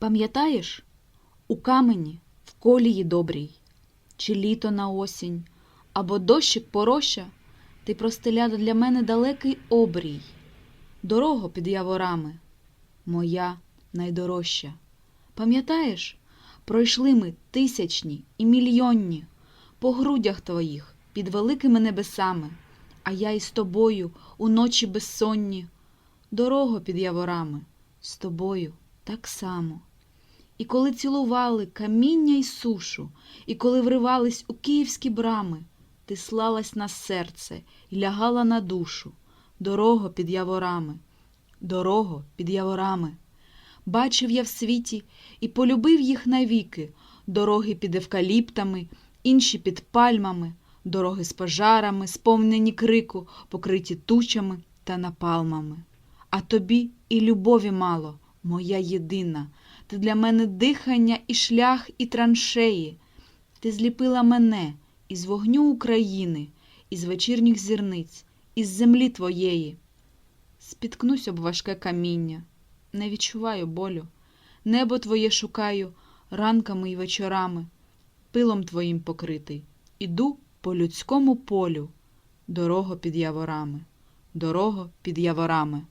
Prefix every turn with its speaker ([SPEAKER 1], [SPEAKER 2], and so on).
[SPEAKER 1] Пам'ятаєш, у камені, в колії добрій, чи літо на осінь, або дощик пороща, ти простеляла для мене далекий обрій, дорогу під яворами, моя найдорожча. Пам'ятаєш, пройшли ми тисячні і мільйонні по грудях твоїх під великими небесами, а я із тобою у ночі безсонні, дорогу під яворами, з тобою так само. І коли цілували каміння й сушу, і коли вривались у київські брами, ти слалась на серце й лягала на душу, дорого під яворами, дорого під яворами. Бачив я в світі і полюбив їх навіки, дороги під евкаліптами, інші під пальмами, дороги з пожарами, сповнені крику, покриті тучами та напалмами. А тобі і любові мало, моя єдина. Ти для мене дихання і шлях, і траншеї. Ти зліпила мене із вогню України, із вечірніх зірниць, із землі твоєї. Спіткнусь об важке каміння, не відчуваю болю. Небо твоє шукаю ранками й вечорами, пилом твоїм покритий. Іду по людському полю, дорого під яворами, дорого під яворами.